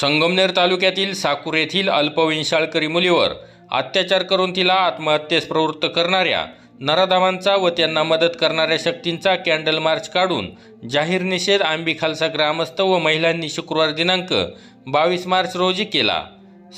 संगमनेर तालुक्यातील साकूर येथील अल्पवयीन मुलीवर अत्याचार करून तिला आत्महत्येस प्रवृत्त करणाऱ्या नराधामांचा व त्यांना मदत करणाऱ्या शक्तींचा कॅन्डल मार्च काढून जाहीर निषेध आंबी खालसा ग्रामस्थ व महिलांनी शुक्रवार दिनांक बावीस मार्च रोजी केला.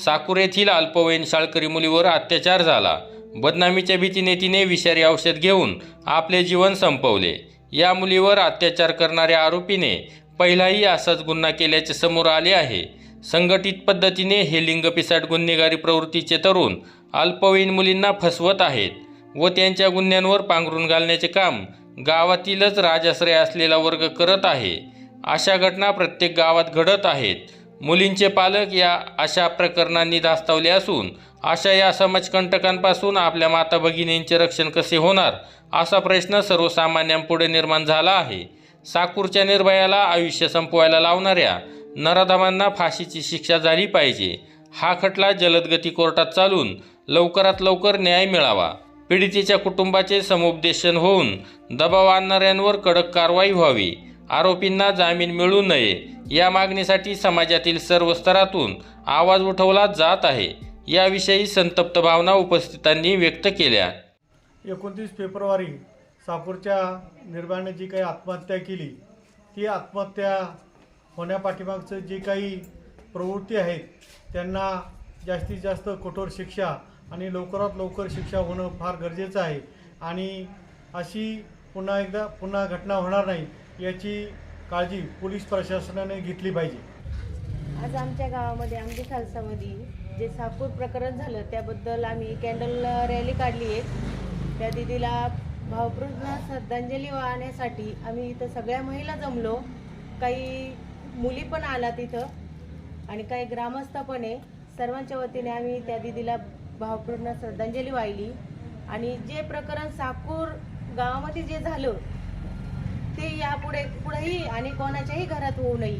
साकूर येथील अल्पवयीन शाळकरी मुलीवर अत्याचार झाला. बदनामीच्या भीतीने तिने विषारी औषध घेऊन आपले जीवन संपवले. या मुलीवर अत्याचार करणाऱ्या आरोपीने पहिलाही असाच गुन्हा केल्याचे समोर आले आहे. संघटित पद्धतीने हे लिंगपिसाट गुन्हेगारी प्रवृत्तीचे तरुण अल्पवयीन मुलींना फसवत आहेत व त्यांच्या गुन्ह्यांवर पांघरून घालण्याचे काम गावातीलच राजाश्रय असलेला वर्ग करत आहे. अशा घटना प्रत्येक गावात घडत आहेत. मुलींचे पालक या अशा प्रकरणांनी धास्तावले असून अशा या समाजकंटकांपासून आपल्या माता भगिनींचे रक्षण कसे होणार असा प्रश्न सर्वसामान्यांपुढे निर्माण झाला आहे. साकूरच्या निर्भयाला आयुष्य संपवायला लावणाऱ्या नराधमांना फाशीची शिक्षा झाली पाहिजे. हा खटला जलदगती कोर्टात चालून लवकरात लवकर न्याय मिळावा. पीडितेच्या कुटुंबाचे समुपदेशन होऊन दबाव आणणाऱ्यांवर कडक कारवाई व्हावी. आरोपींना जामीन मिळू नये. या मागणीसाठी समाजातील सर्व स्तरातून आवाज उठवला जात आहे. याविषयी संतप्त भावना उपस्थितांनी व्यक्त केल्या. एकोणतीस फेब्रुवारी सापूरच्या निर्भयाने जी काही आत्महत्या केली ती आत्महत्या होण्यापाठीमागचं जे काही प्रवृत्ती आहेत त्यांना जास्तीत जास्त कठोर शिक्षा आणि लवकरात लवकर शिक्षा होणं फार गरजेचं आहे. आणि अशी पुन्हा एकदा पुन्हा घटना होणार नाही याची काळजी पोलीस प्रशासनाने घेतली पाहिजे. आज आमच्या गावामध्ये आमच्या खालसामध्ये जे साकूर प्रकरण झालं त्याबद्दल आम्ही कॅन्डल रॅली काढली आहे. त्या दिदीला भावपूर्ण श्रद्धांजली वाहण्यासाठी आम्ही इथं सगळ्या महिला जमलो. काही मुली पण आला तिथं. आणि काही ग्रामस्थ पण आहे. सर्वांच्या वतीने आम्ही त्या दिदीला भावपूर्ण श्रद्धांजली वाहिली. आणि जे प्रकरण साकूर गावामध्ये जे झालं ते यापुढे पुढेही आणि कोणाच्याही घरात होऊ नये.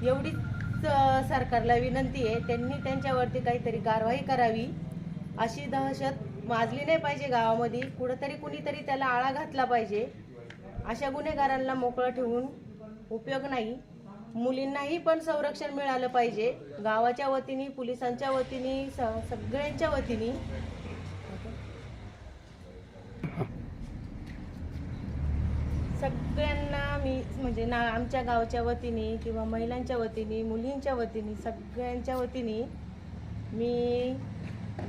एवढीच सरकारला विनंती आहे. त्यांनी त्यांच्यावरती काहीतरी कारवाई करावी. अशी दहशत माजली नाही पाहिजे गावामध्ये. कुठंतरी कुणीतरी त्याला आळा घातला पाहिजे. अशा गुन्हेगारांना मोकळं ठेवून उपयोग नाही. मुलींनाही पण संरक्षण मिळालं पाहिजे. गावाच्या वतीने पोलिसांच्या वतीने स- सगळ्यांच्या वतीने. सगळ्यांना मी म्हणजे ना आमच्या गावच्या वतीने किंवा महिलांच्या वतीने मुलींच्या वतीने सगळ्यांच्या वतीने मी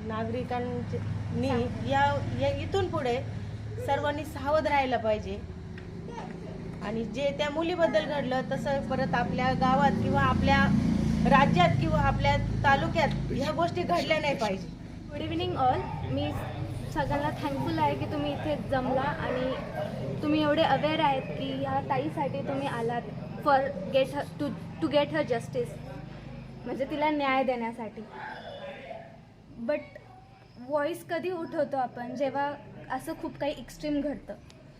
नागरिकांनी या या इथून पुढे सर्वांनी सावध राहायला पाहिजे. आणि जे त्या मुलीबद्दल घडलं तसं परत आपल्या गावात किंवा आपल्या राज्यात किंवा आपल्या तालुक्यात ह्या गोष्टी घडल्या नाही पाहिजे. गुड इव्हिनिंग ऑल मी सगळ्यांना थँकफुल आहे की तुम्ही इथे जमला आणि तुम्ही एवढे अवेअर आहेत की ह्या ताईसाठी तुम्ही आलात for get her to to get her justice म्हणजे तिला न्याय देण्यासाठी. बट व्हॉईस कधी उठवतो आपण? जेव्हा असं खूप काही एक्स्ट्रीम घडतं.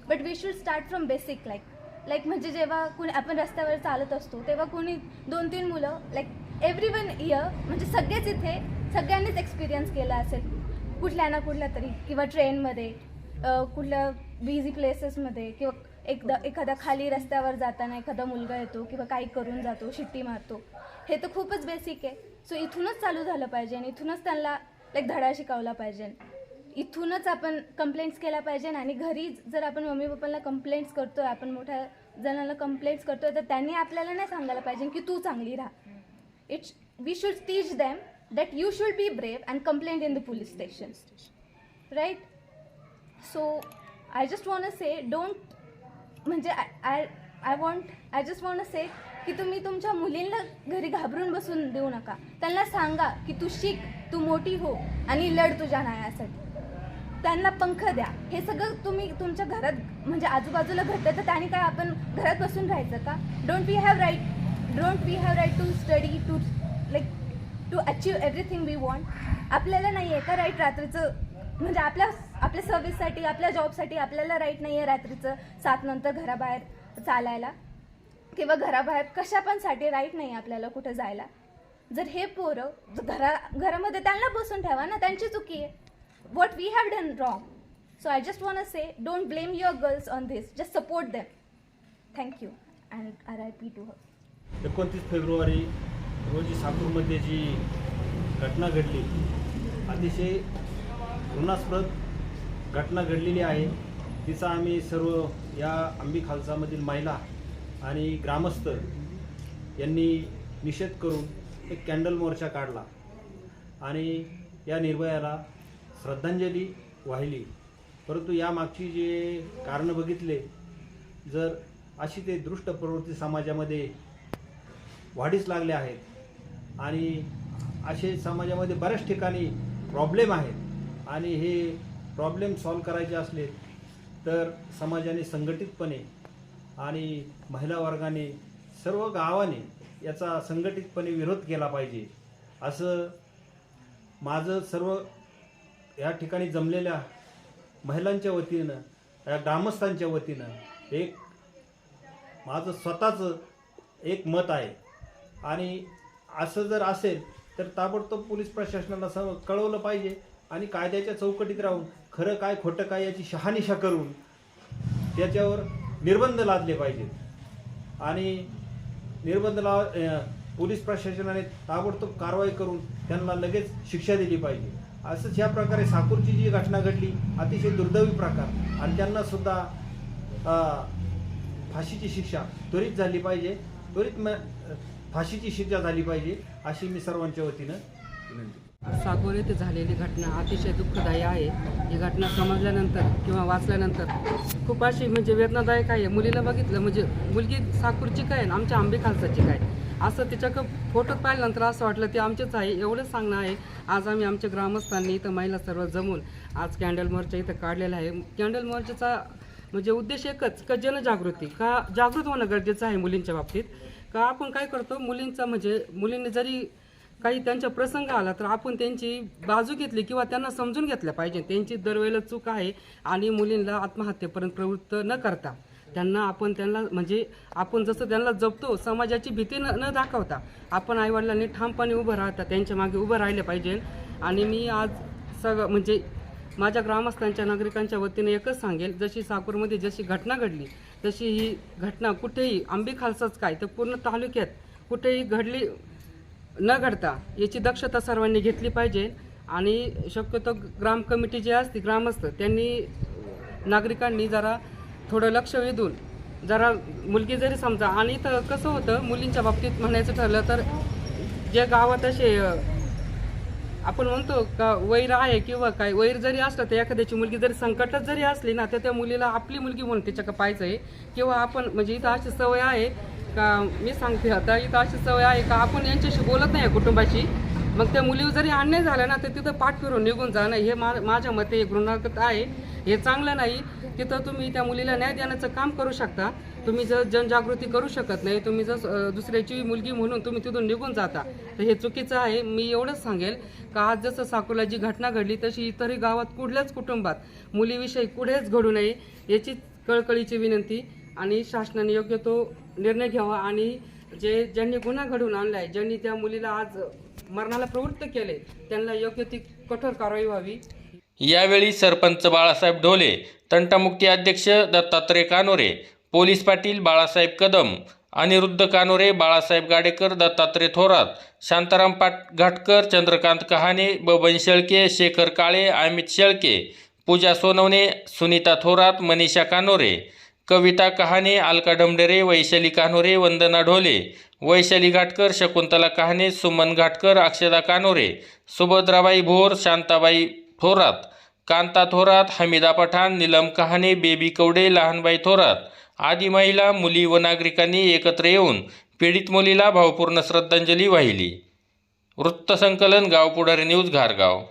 But we should start from basic like like म्हणजे जेव्हा कुणी आपण रस्त्यावर चालत असतो तेव्हा कोणी दोन तीन मुलं लाईक एव्हरी वन इयर म्हणजे सगळेच इथे सगळ्यांनीच एक्सपिरियन्स केला असेल. कुठल्या ना कुठल्या तरी किंवा ट्रेनमध्ये कुठल्या बिझी प्लेसेसमध्ये किंवा एकदा एखाद्या खाली रस्त्यावर जाताना एखादा मुलगा येतो किंवा काही करून जातो शिट्टी मारतो. हे तर खूपच बेसिक आहे. सो इथूनच चालू झालं पाहिजे आणि इथूनच त्यांना लाईक धडा शिकवला पाहिजे. इथूनच आपण कंप्लेंट्स केल्या पाहिजे आणि घरी जर आपण मम्मी पप्पांना कंप्लेंट्स करतोय आपण मोठ्या जणांना कंप्लेंट्स करतोय तर त्यांनी आपल्याला नाही सांगायला पाहिजे की तू चांगली राहा. It's we should teach them that you should be brave and complaint in the police station right so I just want say don't म्हणजे I I want I just want say की तुम्ही तुमच्या मुलींना घरी घाबरून बसून देऊ नका. त्यांना सांगा की तू शिक तू मोठी हो आणि लढ तुझ्या न्यायासाठी त्यांना पंख द्या. हे सगळं तुम्ही तुमच्या घरात म्हणजे आजूबाजूला घडतं तर त्याने काय आपण घरात बसून राहायचं का? Don't we have right don't we have right to study to like to achieve everything we want आपल्याला नाही आहे का राईट रात्रीचं? म्हणजे आपल्या आपल्या सर्व्हिससाठी आपल्या जॉबसाठी आपल्याला राईट नाही आहे रात्रीचं सात नंतर घराबाहेर चालायला? किंवा घराबाहेर कशा पण साठी राईट नाही आहे आपल्याला कुठं जायला? जर हे पोरं जर घरा घरामध्ये त्यांना बसून ठेवा ना त्यांची चुकी आहे. What we have done wrong. So I just want to say, don't blame your girls on this. Just support them. Thank you. And RIP to her. एकोणतीस फेब्रुवारी रोजी साकूरमध्ये जी घटना घडली अतिशय घृणास्पद घटना घडलेली आहे तिचा आम्ही सर्व या आंबी खालसामधील महिला आणि ग्रामस्थ यांनी निषेध करून एक कॅन्डल मोर्चा काढला आणि या निर्भयाला श्रद्धांजली वाहिली. परंतु यामागची जे कारणं बघितले जर अशी ते दृष्ट प्रवृत्ती समाजामध्ये वाढीस लागले आहेत आणि असे समाजामध्ये बऱ्याच ठिकाणी प्रॉब्लेम आहेत आणि हे प्रॉब्लेम सॉल्व करायचे असले तर समाजाने संघटितपणे आणि महिला वर्गाने सर्व गावाने याचा संघटितपणे विरोध केला पाहिजे. असं माझं सर्व या ठिकाणी जमलेल्या महिलांच्या वतीनं या ग्रामस्थांच्या वतीनं एक माझं स्वतःचं एक मत आहे. आणि असं जर असेल तर ताबडतोब पोलीस प्रशासनाला सम कळवलं पाहिजे आणि कायद्याच्या चौकटीत राहून खरं काय खोटं काय याची शहानिशा करून त्याच्यावर निर्बंध लादले पाहिजेत. आणि निर्बंध ला पोलीस प्रशासनाने ताबडतोब कारवाई करून त्यांना लगेच शिक्षा दिली पाहिजे. असंच ह्या प्रकारे साकूरची जी घटना घडली अतिशय दुर्दैवी प्रकार. आणि त्यांना सुद्धा फाशीची शिक्षा त्वरित झाली पाहिजे. त्वरित म फाशीची शिक्षा झाली पाहिजे अशी मी सर्वांच्या वतीनं विनंती येथे झालेली घटना अतिशय दुःखदायी आहे. ही घटना समजल्यानंतर किंवा वाचल्यानंतर खूप अशी म्हणजे वेदनादायक आहे. मुलीला बघितलं म्हणजे मुलगी साकूरची काय आमच्या आंबे खालसाची काय असं तिच्याकडं फोटोत पाहिल्यानंतर असं वाटलं ते आमचेच आहे एवढंच सांगणं आहे. आज आम्ही आमच्या ग्रामस्थांनी इथं महिला सर्व जमून आज कॅन्डल मोर्चा इथं काढलेला आहे. कॅन्डल मोर्चाचा म्हणजे उद्देश एकच का जनजागृती का जागृत होणं गरजेचं आहे मुलींच्या बाबतीत? का आपण काय करतो? मुलींचा म्हणजे मुलींनी जरी काही त्यांचा प्रसंग आला तर आपण त्यांची बाजू घेतली किंवा त्यांना समजून घेतल्या पाहिजे. त्यांची दरवेळेला चूक आहे आणि मुलींना आत्महत्येपर्यंत प्रवृत्त न करता. त्यांना आपण त्यांना म्हणजे आपण जसं त्यांना जपतो समाजाची भीती न न दाखवता आपण आईवडिलांनी ठामपणे उभं राहता त्यांच्या मागे उभं राहिलं पाहिजे. आणि मी आज सगळं म्हणजे माझ्या ग्रामस्थांच्या नागरिकांच्या वतीने एकच सांगेल जशी साकूरमध्ये जशी घटना घडली तशी ही घटना कुठेही आंबी खालसाच काय तर पूर्ण तालुक्यात कुठेही घडली न घडता याची दक्षता सर्वांनी घेतली पाहिजे. आणि शक्यतो ग्राम कमिटी जी असते ग्रामस्थ त्यांनी नागरिकांनी जरा थोडं लक्ष वेधून जरा मुलगी जरी समजा आणि तर कसं होतं मुलींच्या बाबतीत म्हणायचं ठरलं तर जे गावात असे आपण म्हणतो का वैर आहे किंवा काय वैर जरी असलं तर एखाद्याची मुलगी जरी संकटात जरी असली ना तर त्या मुलीला आपली मुलगी म्हणून तिच्याकडे पाहायचं आहे किंवा आपण म्हणजे इथं अशी सवय आहे का मी सांगते आता इथं अशी सवय आहे का आपण यांच्याशी बोलत नाही कुटुंबाशी. मग त्या मुलीवर जरी अन्याय झाला ना तर तिथं पाठ फिरून निघून जाणं हे मा माझ्या मते घृणागत आहे. हे चांगलं नाही. तिथं तुम्ही त्या मुलीला न्याय देण्याचं काम करू शकता. तुम्ही जर जनजागृती करू शकत नाही तुम्ही जर दुसऱ्याची मुलगी म्हणून तुम्ही तिथून निघून जाता तर हे चुकीचं आहे. मी एवढंच सांगेल का आज जसं साकोला जी घटना घडली तशी इतरही गावात कुठल्याच कुटुंबात मुलीविषयी कुठेच घडू नये याची कळकळीची विनंती. आणि शासनाने योग्य तो निर्णय घ्यावा. आणि जे ज्यांनी गुन्हा घडवून आहे ज्यांनी त्या मुलीला आज मरणाला प्रवृत्त केले. त्यांना योग्य ती कठोर कारवाई व्हावी. यावेळी सरपंच बाळासाहेब ढोले तंटामुक्ती अध्यक्ष दत्तात्रय कानोरे पोलीस पाटील बाळासाहेब कदम अनिरुद्ध कानोरे बाळासाहेब गाडेकर दत्तात्रय थोरात शांताराम पाट घाटकर चंद्रकांत कहाणे बबन शेळके शेखर काळे अमित शेळके पूजा सोनवणे सुनीता थोरात मनीषा कानोरे कविता कहाणे अलका डमडेरे वैशाली कान्होरे वंदना ढोले वैशाली घाटकर शकुंतला कहाणे सुमन घाटकर अक्षदा कानोरे सुभद्राबाई भोर शांताबाई थोरात कांता थोरात हमीदा पठाण नीलम कहाणे बेबी कवडे लहानबाई थोरात आदी महिला मुली व नागरिकांनी एकत्र येऊन पीडित मुलीला भावपूर्ण श्रद्धांजली वाहिली. वृत्तसंकलन गाव पुढारी न्यूज घारगाव.